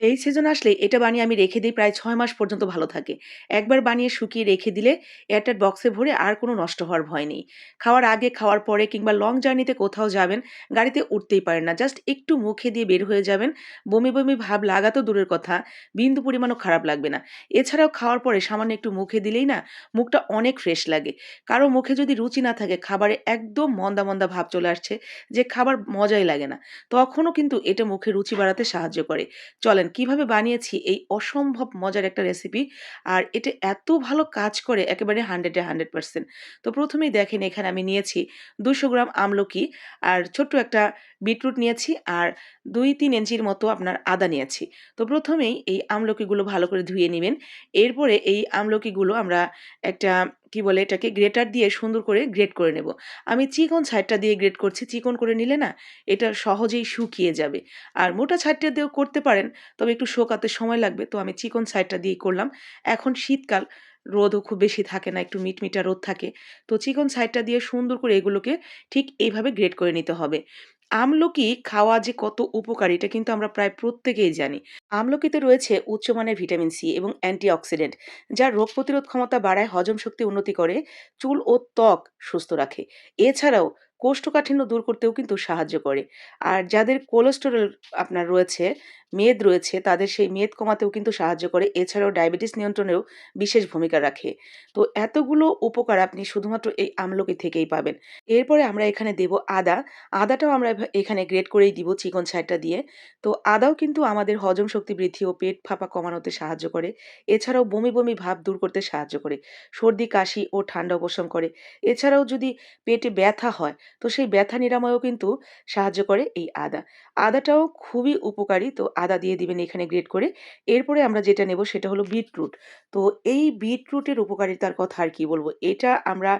এই সিজন আসলে এটা বানিয়ে আমি রেখে দিই প্রায় ছয় মাস পর্যন্ত ভালো থাকে। একবার বানিয়ে শুকিয়ে রেখে দিলে এয়ারটাইট বক্সে ভরে আর কোনো নষ্ট হওয়ার ভয় নেই। খাওয়ার আগে, খাওয়ার পরে কিংবা লং জার্নিতে কোথাও যাবেন, গাড়িতে উঠতেই পারেন না। জাস্ট একটু মুখে দিয়ে বের হয়ে যাবেন। বমি, বমি ভাব লাগা তো দূরের কথা, বিন্দু পরিমাণও খারাপ লাগবে না। এছাড়াও খাওয়ার পরে সামান্য একটু মুখে দিলেই না মুখটা অনেক ফ্রেশ লাগে। কারও মুখে যদি রুচি না থাকে, খাবারে একদম মন্দা, মন্দা ভাব চলে আসছে যে খাবার মজাই লাগে না। তখনও কিন্তু এটা মুখে রুচি বাড়াতে সাহায্য করে। চলেন কীভাবে বানিয়েছি এই অসম্ভব মজার একটা রেসিপি আর এটা এত ভালো কাজ করে একেবারে হান্ড্রেডে হান্ড্রেড পার্সেন্ট তো প্রথমেই দেখেন এখানে আমি নিয়েছি দুশো গ্রাম আমলকি আর ছোট্ট একটা বিটরুট নিয়েছি আর দুই তিন ইঞ্চির মতো আপনার আদা নিয়েছি। তো প্রথমেই এই আমলকিগুলো ভালো করে ধুয়ে নেবেন। এরপরে এই আমলকিগুলো আমরা একটা কি বলে এটাকে গ্রেটার দিয়ে সুন্দর করে গ্রেট করে নেব। আমি চিকন ছাইডটা দিয়ে গ্রেট করছি, চিকন করে নিলে না এটা সহজেই শুকিয়ে যাবে। আর মোটা ছাইডটা দিয়েও করতে পারেন, তবে একটু শোকাতে সময় লাগবে, তো আমি চিকন সাইডটা দিয়ে করলাম। এখন শীতকাল, রোদও খুব বেশি থাকে না, একটু মিটমিটা রোদ থাকে। তো চিকন সাইডটা দিয়ে সুন্দর করে এগুলোকে ঠিক এইভাবে গ্রেড করে নিতে হবে। আমলকি খাওয়া যে কত উপকারী, এটা কিন্তু আমরা প্রায় প্রত্যেকেই জানি। আমলকিতে রয়েছে উচ্চমানের ভিটামিন সি এবং অ্যান্টিঅক্সিডেন্ট, যা রোগ প্রতিরোধ ক্ষমতা বাড়ায় হজম শক্তি উন্নতি করে, চুল ও ত্বক সুস্থ রাখে। এছাড়াও কোষ্ঠকাঠিন্য দূর করতেও কিন্তু সাহায্য করে। আর যাদের কোলেস্টেরল আপনার রয়েছে, মেদ রয়েছে, তাদের সেই মেদ কমাতেও কিন্তু সাহায্য করে। এছাড়াও ডায়াবেটিস নিয়ন্ত্রণেও বিশেষ ভূমিকা রাখে। তো এতগুলো উপকার আপনি শুধুমাত্র এই আমলকি থেকেই পাবেন। এরপরে আমরা এখানে দেব আদা। আদাটাও আমরা এখানে গ্রেট করেই দিব চিকন ছাইটা দিয়ে। তো আদাও কিন্তু আমাদের হজম শক্তি বৃদ্ধি ও পেট ফাঁপা কমানোতে সাহায্য করে। এছাড়াও বমি বমি ভাব দূর করতে সাহায্য করে। সর্দি, কাশি ও ঠান্ডা উপশম করে। এছাড়াও যদি পেটে ব্যথা হয় তো সেই ব্যথা নিরাময়ও কিন্তু সাহায্য করে এই আদা। আদাটাও খুবই উপকারী, তো আদা দিয়ে দিবেন এখানে গ্রেট করে। এরপরে আমরা যেটা নেব সেটা হলো বিটরুট। তো এই বিটরুটের উপকারিতার কথা আর কি বলব? এটা আমরা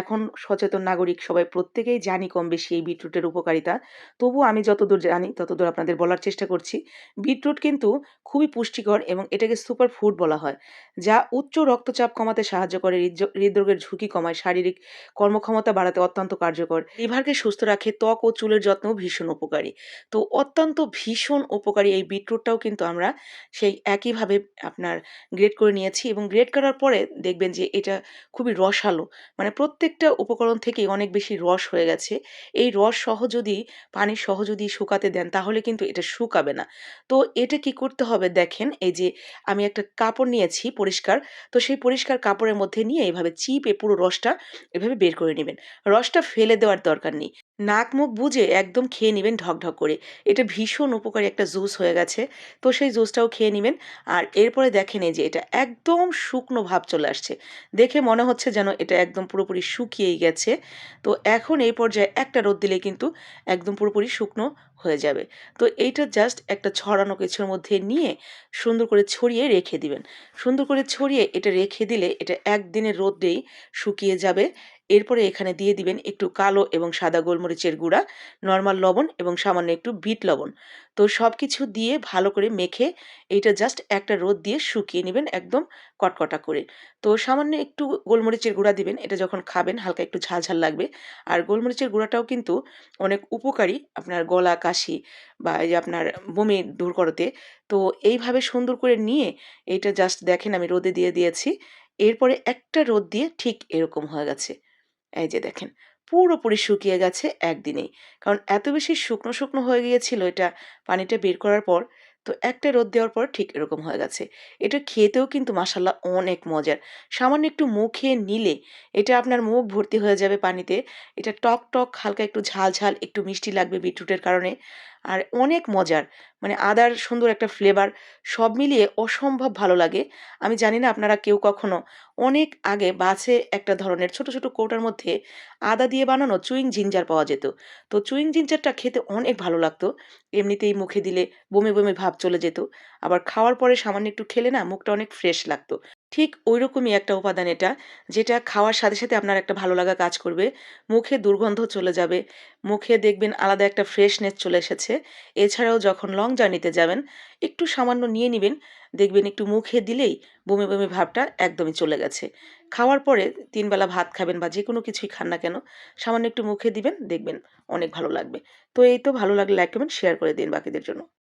এখন সচেতন নাগরিক সবাই প্রত্যেকেই জানি কম বেশি এই বিটরুটের উপকারিতা। তবু আমি যতদূর জানি, ততদূর আপনাদের বলার চেষ্টা করছি, বিটরুট কিন্তু খুবই পুষ্টিকর এবং এটাকে সুপার ফুড বলা হয়, যা উচ্চ রক্তচাপ কমাতে সাহায্য করে, হৃদরোগের ঝুঁকি কমায়, শারীরিক কর্মক্ষমতা বাড়াতে অত্যন্ত কার্যকর। লিভারকে সুস্থ রাখে ত্বক ও চুলের যত্নও ভীষণ উপকারী। তো অত্যন্ত ভীষণ উপকারী এই বিটরুটটাও কিন্তু আমরা সেই একইভাবে আপনার গ্রেড করে নিয়েছি এবং গ্রেড করার পরে দেখবেন যে এটা খুবই রসালো। মানে প্রত্যেকটা উপকরণ থেকেই অনেক বেশি রস হয়ে গেছে। এই রস সহ যদি, পানি সহ যদি শুকাতে দেন তাহলে কিন্তু এটা শুকাবে না। তো এটা কি করতে হবে দেখেন, এই যে আমি একটা কাপড় নিয়েছি পরিষ্কার, তো সেই পরিষ্কার কাপড়ের মধ্যে নিয়ে এইভাবে চিপে পুরো রসটা এভাবে বের করে নেবেন। রসটা ফেলে দেওয়ার দরকার নেই। নাক মুখ বুঝে একদম খেয়ে নেবেন ঢকঢক করে। এটা ভীষণ উপকারী একটা জুস হয়ে গেছে। তো সেই জুসটাও খেয়ে নেবেন। আর এরপরে দেখেন এই যে এটা একদম শুকনো ভাব চলে আসছে। দেখে মনে হচ্ছে যেন এটা একদম পুরোপুরি শুকিয়েই গেছে। তো এখন এই পর্যায়ে একটা রোদ দিলে কিন্তু একদম পুরোপুরি শুকনো হয়ে যাবে। তো এইটা জাস্ট একটা ছড়ানো কিছুর মধ্যে নিয়ে সুন্দর করে ছড়িয়ে রেখে দিবেন। সুন্দর করে ছড়িয়ে এটা রেখে দিলে এটা একদিনের রোদেই শুকিয়ে যাবে। এরপরে এখানে দিয়ে দিবেন একটু কালো এবং সাদা গোলমরিচের গুঁড়া নর্মাল লবণ এবং সামান্য একটু বিট লবণ। তো সব কিছু দিয়ে ভালো করে মেখে এইটা জাস্ট একটা রোদ দিয়ে শুকিয়ে নেবেন একদম কটকটা করে। তো সামান্য একটু গোলমরিচের গুঁড়া দিবেন, এটা যখন খাবেন হালকা একটু ঝাল ঝাল লাগবে। আর গোলমরিচের গুঁড়াটাও কিন্তু অনেক উপকারী আপনার গলা, কাশি বা এই যে আপনার বমি দূর করতে। তো এইভাবে সুন্দর করে নিয়ে এটা জাস্ট দেখেন আমি রোদে দিয়ে দিয়েছি। এরপরে একটা রোদ দিয়ে ঠিক এরকম হয়ে গেছে। এই যে দেখেন, পুরোপুরি শুকিয়ে গেছে একদিনেই। কারণ এত বেশি শুকনো শুকনো হয়ে গিয়েছিল এটা পানিটা বের করার পর, তো একটা রোদ দেওয়ার পর ঠিক এরকম হয়ে গেছে। এটা খেতেও কিন্তু মাসাল্লাহ অনেক মজার। সামান্য একটু মুখে নিলে এটা আপনার মুখ ভর্তি হয়ে যাবে পানিতে। এটা টক টক, হালকা একটু ঝাল ঝাল, একটু মিষ্টি লাগবে বিটরুটের কারণে। আর অনেক মজার। মানে আদার সুন্দর একটা ফ্লেভার সব মিলিয়ে অসম্ভব ভালো লাগে। আমি জানি না আপনারা কেউ কখনো অনেক আগে বাছে একটা ধরনের ছোট ছোট কৌটার মধ্যে আদা দিয়ে বানানো চুইং জিঞ্জার পাওয়া যেত। তো চুইং জিঞ্জারটা খেতে অনেক ভালো লাগতো। এমনিতেই মুখে দিলে বমি বমি ভাব চলে যেত। আবার খাওয়ার পরে সামান্য একটু খেলে না মুখটা অনেক ফ্রেশ লাগতো। ঠিক ওই রকমই একটা উপাদান এটা, যেটা খাওয়ার সাথে সাথে আপনার একটা ভালো লাগা কাজ করবে। মুখে দুর্গন্ধ চলে যাবে, মুখে দেখবেন আলাদা একটা ফ্রেশনেস চলে এসেছে। এছাড়াও যখন লং জার্নিতে যাবেন, একটু সামান্য নিয়ে নেবেন, দেখবেন একটু মুখে দিলেই বমি বমি ভাবটা একদমই চলে গেছে। খাওয়ার পরে তিনবেলা ভাত খাবেন বা যে কোনো কিছুই খান না কেন, সামান্য একটু মুখে দিবেন, দেখবেন অনেক ভালো লাগবে। তো এই তো ভালো লাগলে লাইক কমেন্ট শেয়ার করে দিন বাকিদের জন্য।